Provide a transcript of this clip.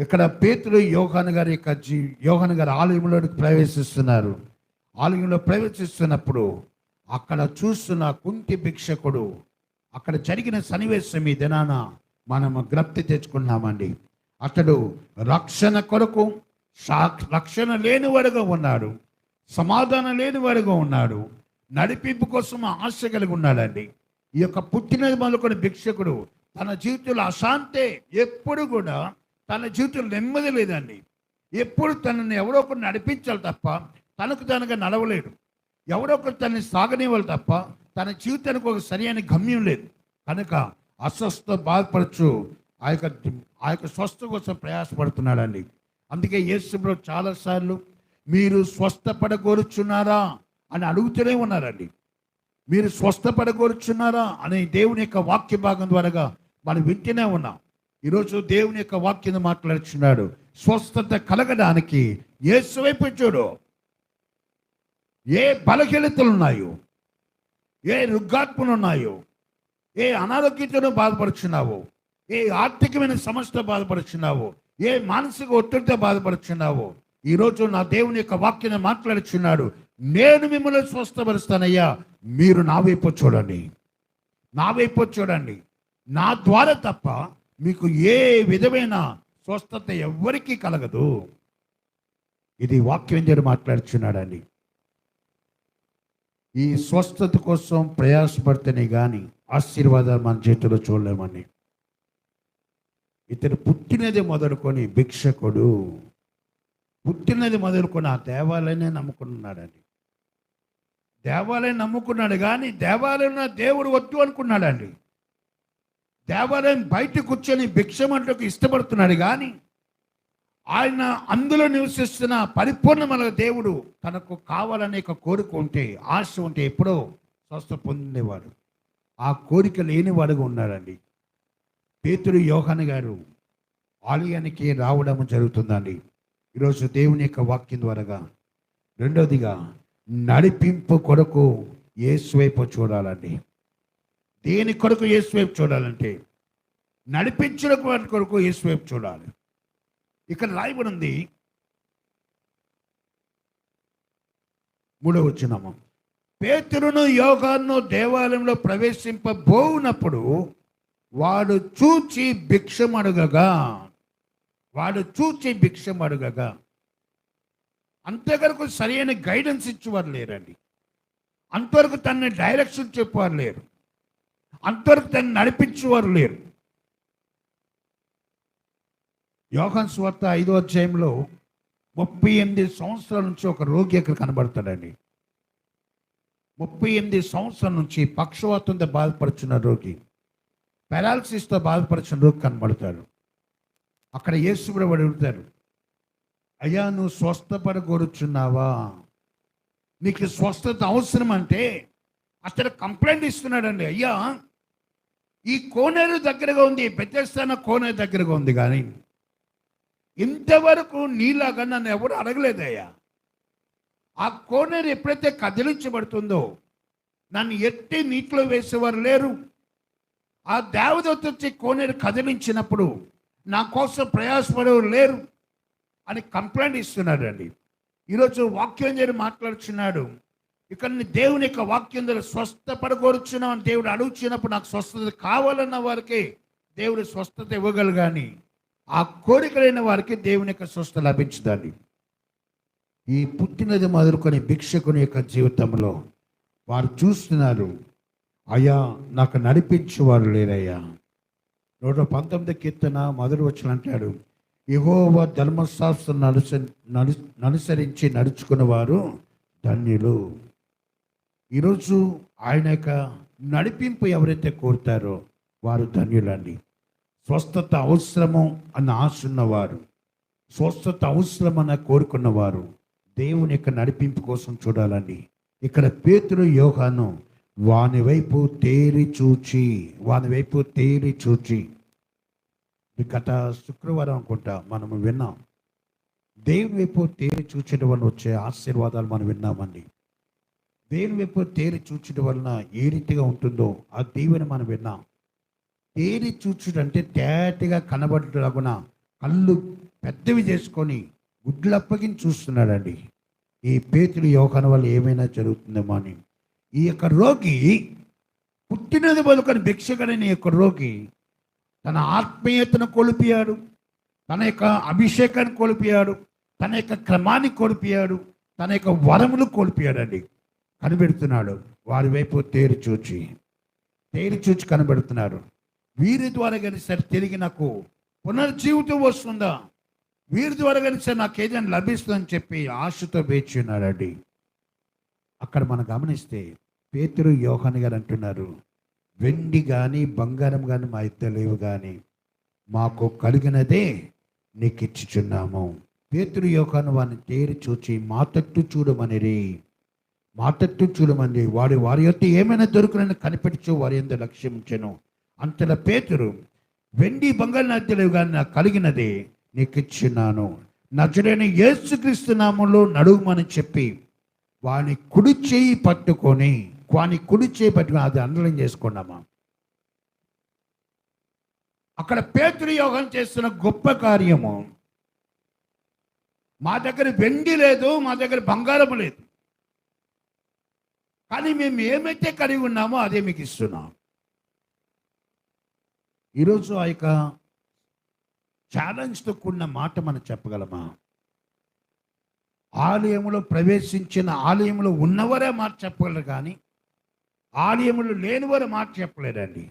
ఇక్కడ పేతులు యోహాన్ గారి యొక్క జీ యోహాన్ గారి ఆలయంలోకి ప్రవేశిస్తున్నారు. ఆలయంలో ప్రవేశిస్తున్నప్పుడు అక్కడ చూస్తున్న కుంటి భిక్షకుడు అక్కడ జరిగిన సన్నివేశం ఈ దినాన మనం జ్ఞప్తి తెచ్చుకున్నామండి అతడు రక్షణ కొరకు సా- రక్షణ లేనివాడుగా ఉన్నాడు. సమాధానం లేనివాడుగా ఉన్నాడు. నడిపింపు కోసం ఆశ కలిగి ఉన్నాడండి. ఈ యొక్క పుట్టినది మొదలుకొని భిక్షకుడు తన జీవితంలో అశాంతే ఎప్పుడు కూడా తన జీవితంలో నెమ్మది లేదండి. ఎప్పుడు తనని ఎవరో ఒకరు నడిపించాలి తప్ప తనకు తనగా నడవలేడు. ఎవరో ఒకరు తనని సాగనివ్వాలి తప్ప తన జీవితానికి ఒక సరైన గమ్యం లేదు. కనుక అస్వస్థ బాధపరచు ఆ యొక్క ఆ యొక్క స్వస్థ కోసం ప్రయాసపడుతున్నాడండి. అందుకే యేసుబ్రో చాలాసార్లు మీరు స్వస్థపడగోరుచున్నారా అని అడుగుతూనే ఉన్నారండి. మీరు స్వస్థపడగోరుచున్నారా అనే దేవుని యొక్క వాక్య భాగం ద్వారా మనం వింటూనే ఉన్నాం. ఈరోజు దేవుని యొక్క వాక్యం మాట్లాడుచున్నాడు. స్వస్థత కలగడానికి యేసు వైపు చూడు. ఏ బలహీనతలు ఉన్నాయో ఏ రుగ్గాత్మలు ఉన్నాయో ఏ అనారోగ్యంతో బాధపడుచున్నావో ఏ ఆర్థికమైన సమస్యతో బాధపడుచున్నావో ఏ మానసిక ఒత్తిడితో బాధపడుచున్నావో ఈరోజు నా దేవుని యొక్క వాక్యం మాట్లాడుచున్నాడు. నేను మిమ్మల్ని స్వస్థపరుస్తానయ్యా. మీరు నా వైపు చూడండి. నా వైపు చూడండి. నా ద్వారా తప్ప మీకు ఏ విధమైన స్వస్థత ఎవ్వరికీ కలగదు. ఇది వాక్యం చేరి మాట్లాడుచున్నాడండి. ఈ స్వస్థత కోసం ప్రయాసపడితేనే కానీ ఆశీర్వాదాలు మన చేతిలో చూడలేమని ఇతను పుట్టినది మొదలుకొని భిక్షకుడు పుట్టినది మొదలుకొని ఆ దేవాలయనే నమ్ముకున్నాడండి. దేవాలయం నమ్ముకున్నాడు కానీ దేవాలయం దేవుడు వద్దు అనుకున్నాడండి. దేవాలయం బయట కూర్చొని భిక్షమంటకు ఇష్టపడుతున్నాడు కానీ ఆయన అందులో నివసిస్తున్న పరిపూర్ణమైన దేవుడు తనకు కావాలనే ఒక కోరిక ఉంటే ఆశ ఉంటే ఎప్పుడో స్వస్థ పొందినవాడు. ఆ కోరిక లేనివాడుగా ఉన్నాడండి. పేతుడు యోహన్ గారు ఆలయానికి రావడం జరుగుతుందండి. ఈరోజు దేవుని యొక్క వాక్యం ద్వారాగా రెండవదిగా నడిపింపు కొరకు ఏ స్వైపు చూడాలండి. దేని కొరకు యేసు వైపు చూడాలంటే నడిపించిన వాటి కొరకు యేసు వైపు చూడాలి. ఇక్కడ రాయబడింది మూడవ వచ్చినాము పేతురును యోగాను దేవాలయంలో ప్రవేశింపబోనప్పుడు వాడు చూచి భిక్షం అడగగా వాడు చూచి భిక్షం అడగగా. అంతవరకు సరైన గైడెన్స్ ఇచ్చేవారు లేరండి. అంతవరకు తనని డైరెక్షన్ చెప్పేవారు లేరు. అంతవరకు నడిపించేవారు లేరు. యోహన్ స్వార్త ఐదో అధ్యాయంలో ముప్పై ఎనిమిది సంవత్సరాల నుంచి ఒక రోగి అక్కడ కనబడతాడండి. ముప్పై ఎనిమిది సంవత్సరాల నుంచి పక్షవాతంతో బాధపడుచున్న రోగి పెరాలసిస్తో బాధపడుచున్న రోగి కనబడతాడు. అక్కడ యేసుడు అడుగుతారు అయ్యా నువ్వు స్వస్థపడగోరుచున్నావా? నీకు స్వస్థత అవసరం అంటే అతను కంప్లైంట్ ఇస్తున్నాడండి అయ్యా ఈ కోనేరు దగ్గరగా ఉంది పెద్దస్థాన కోనేరు దగ్గరగా ఉంది కానీ ఇంతవరకు నీలాగా నన్ను ఎవరు అడగలేదయ్యా. ఆ కోనేరు ఎప్పుడైతే కదిలించబడుతుందో నన్ను ఎట్టి నీటిలో వేసేవారు లేరు. ఆ దేవదత్త వచ్చి కోనేరు కదిలించినప్పుడు నా కోసం ప్రయాసపడేవారు లేరు అని కంప్లైంట్ ఇస్తున్నాడండి. ఈరోజు వాక్యం చేరి మాట్లాడుచున్నాడు. ఇక్కడ దేవుని యొక్క వాక్యం ద్వారా స్వస్థపడగోరుచున్నావు అని దేవుడు అడుగుచున్నప్పుడు నాకు స్వస్థత కావాలన్న వారికి దేవుడు స్వస్థత ఇవ్వగలరు కానీ ఆ కోరికలైన వారికి దేవుని యొక్క స్వస్థ లభించదండి. ఈ పుట్టినది మొదలుకొని భిక్షకుని యొక్క జీవితంలో వారు చూస్తున్నారు అయ్యా నాకు నడిపించేవారు లేరయ్యా. నూట పంతొమ్మిది కీర్తన మొదటి వచ్చిన అంటాడు ఇహోవ ధర్మశాస్త్రం నడుస నడు అనుసరించి నడుచుకున్న వారు ధన్యులు. ఈరోజు ఆయన యొక్క నడిపింపు ఎవరైతే కోరుతారో వారు ధన్యులండి. స్వస్థత అవసరము అన్న ఆశ ఉన్నవారు స్వస్థత అవసరం అన్న కోరుకున్నవారు దేవుని యొక్క నడిపింపు కోసం చూడాలండి. ఇక్కడ పేతురు యోగాను వాని వైపు తేరి చూచి వాని వైపు తేరి చూచి. గత శుక్రవారం అనుకుంటా మనము విన్నాం. దేవుని వైపు తేరి చూచడం వల్ల వచ్చే ఆశీర్వాదాలు మనం విన్నామండి. దేని వైపు తేరి చూచడం వలన ఏ రీతిగా ఉంటుందో ఆ దీవెని మనం విన్నాం. తేరి చూచుడు అంటే తేటగా కనబడులాగున కళ్ళు పెద్దవి చేసుకొని గుడ్లు చూస్తున్నాడండి. ఈ పేతులు యోగాన వల్ల ఏమైనా జరుగుతుందేమో అని. ఈ యొక్క రోగి పుట్టినది మొదలుకొని భిక్షగడని ఈ యొక్క రోగి తన ఆత్మీయతను కోల్పోయాడు తన యొక్క అభిషేకాన్ని కోల్పోయాడు తన యొక్క క్రమాన్ని కోల్పోయాడు తన యొక్క వరములు కోల్పోయాడండి. కనిపెడుతున్నాడు. వారి వైపు తేరు చూచి. తేరు చూచి కనబెడుతున్నారు. వీరి ద్వారా కానీ సరే తిరిగి నాకు పునర్జీవితం వస్తుందా? వీరి ద్వారా కానీ సరే నాకు ఏదైనా లభిస్తుందని చెప్పి ఆశతో వేచి ఉన్నాడండి. అక్కడ మనం గమనిస్తే పేతురు యోహాన్ గారు అంటున్నారు వెండి కానీ బంగారం కానీ మా ఇద్దరు లేవు కానీ మాకు కలిగినదే నీకు ఇచ్చుచున్నాము పేతురు యోహాను వారిని తేరి చూచి మా తట్టు చూడమనిరి. మా చూడమంది. వారి వారి యొక్క ఏమైనా దొరుకునని కనిపెట్టు వారి ఎందు లక్ష్యం అంతల అంతలో పేతురు వెండి బంగారం నాకు కానీ నాకు కలిగినదే నీకు ఇచ్చున్నాను నజరైన యేసుక్రీస్తు నామంలో నడుగుమని చెప్పి వాని కుడి చేయి పట్టుకొని వాని కుడి చేయి పట్టుకొని అది అండలం చేసుకున్నామా? అక్కడ పేతురు యోగం చేస్తున్న గొప్ప కార్యము. మా దగ్గర వెండి లేదు మా దగ్గర బంగారం లేదు. కానీ మేము ఏమైతే కలిగి ఉన్నామో అదే మీకు ఇస్తున్నాం. ఈరోజు ఆ యొక్క ఛాలెంజ్తో కూడిన మాట మనం చెప్పగలమా? ఆలయంలో ప్రవేశించిన ఆలయంలో ఉన్నవరే మాట చెప్పగలరు కానీ ఆలయంలో లేనివారే మాట చెప్పలేరండి.